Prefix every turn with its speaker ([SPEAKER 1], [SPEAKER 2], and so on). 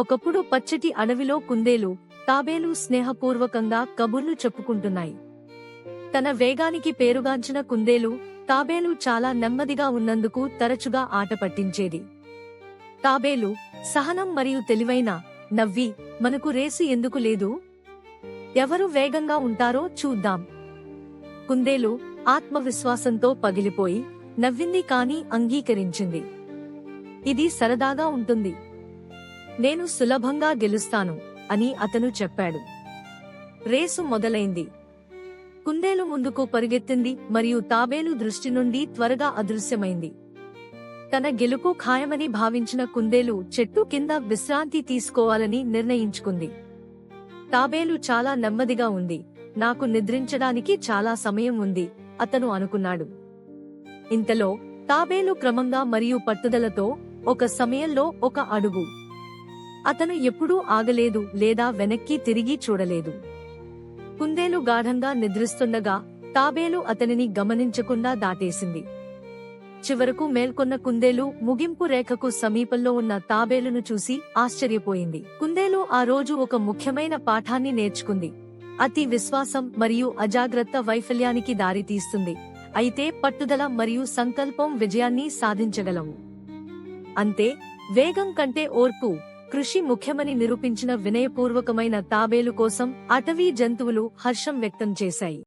[SPEAKER 1] ఒకప్పుడు పచ్చటి అడవిలో కుందేలు తాబేలు స్నేహపూర్వకంగా కబుర్లు చెప్పుకుంటున్నాయి. తన వేగానికి పేరుగాంచిన కుందేలు తాబేలు చాలా నెమ్మదిగా ఉన్నందుకు తరచుగా ఆట పట్టించేది. తాబేలు సహనం మరియు తెలివైన నవ్వి మనకు రేసు ఎందుకు లేదు? ఎవరు వేగంగా ఉంటారో చూద్దాం. కుందేలు ఆత్మవిశ్వాసంతో పగిలిపోయి నవ్వింది కాని అంగీకరించింది. ఇది సరదాగా ఉంటుంది. నేను సులభంగా గెలుస్తాను అని అతను చెప్పాడు. రేసు మొదలైంది. కుందేలు ముందుకు పరిగెత్తింది మరియు తాబేలు దృష్టి నుండి త్వరగా అదృశ్యమైంది. తన గెలుపు ఖాయమని భావించిన కుందేలు చెట్టు కింద విశ్రాంతి తీసుకోవాలని నిర్ణయించుకుంది. తాబేలు చాలా నెమ్మదిగా ఉంది. నాకు నిద్రించడానికి చాలా సమయం ఉంది అతను అనుకున్నాడు. ఇంతలో తాబేలు క్రమంగా మరియు పట్టుదలతో ఒక సమయంలో ఒక అడుగు అతను ఎప్పుడూ ఆగలేదు లేదా వెనక్కి తిరిగి చూడలేదు. కుందేలు గాఢంగా నిద్రిస్తుండగా తాబేలు అతనిని గమనించకుండా దాటేసింది. చివరకు మేల్కొన్న కుందేలు ముగింపు రేఖకు సమీపంలో ఉన్న తాబేలును చూసి ఆశ్చర్యపోయింది. కుందేలు ఆ రోజు ఒక ముఖ్యమైన పాఠాన్ని నేర్చుకుంది. అతి విశ్వాసం మరియు అజాగ్రత్త వైఫల్యానికి దారితీస్తుంది అయితే పట్టుదల మరియు సంకల్పం విజయాన్ని సాధించగలవు. అంతే వేగం కంటే ఓర్పు కృషి ముఖ్యమని నిరూపించిన వినయపూర్వకమైన తాబేలు కోసం అటవీ జంతువులు హర్షం వ్యక్తం చేశాయి.